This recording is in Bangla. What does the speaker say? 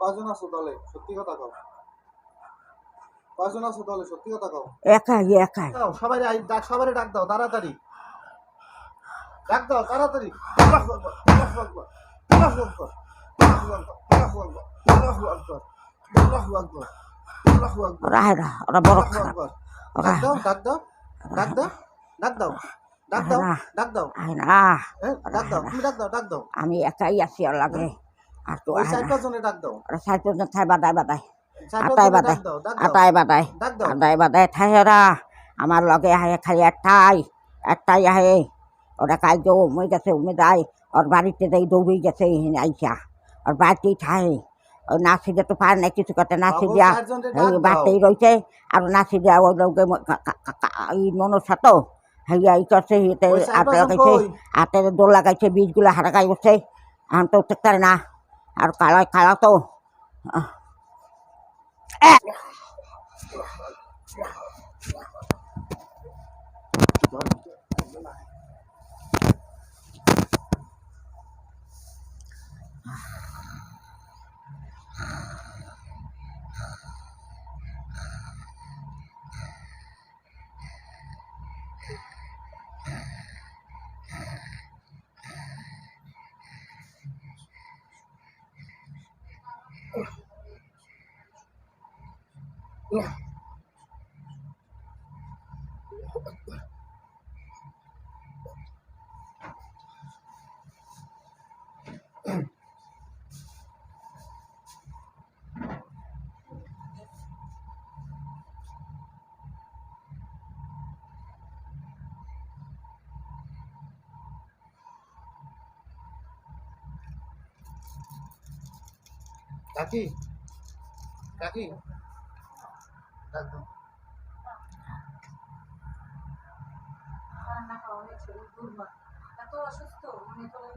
পাঁচজন আছো তাহলে সত্যি কথা কও পাঁচজন আছো তাহলে সত্যি কথা কও একাই একাই সবাই ডাক সবাই ডাক দাও তাড়াতাড়ি ডাক দাও তাড়াতাড়ি ওরা বড় খারাপ ডাক দাও ডাক দাও ডাক দাও ডাক দাও ডাক দাও ডাক দাও না ডাক দাও তুমি ডাক দাও ডাক দাও আমি একাই আছি লাগে আর তো ওই আয় চার পাঁচজনে ডাক দাও ওরা সাইড পর্যন্ত থাই বাদায় বাদায় আটাই বাদায় আটাই বাদায় ডাক দাও আটাই বাদায় থাই ওরা আমার লগে আহে খালি একটাই একটাই আহে ওরা কাল যে উমে গেছে উমে যায় ওর বাড়িতে যাই দৌড়ে গেছে আইসা ওর বাড়িতেই থাই নাসিদে তো পারে না কিছু করতে নাসি দিয়া চারজনরে এই ডাক রয়েছে আর নাসি দিয়া ওই লোকে এই মনসা তো হইয়া ই করছে হিতে আটে লাগাইছে? আটে দোল লাগাইছে বীজগুলো হারাকাই উঠছে আম তো উঠতে না আর কালা কালা তো الله الله أكبر কাকি? কাকি? রান্না খাওয়া হয়েছে দুর্বল এত অসুস্থ মনে করেন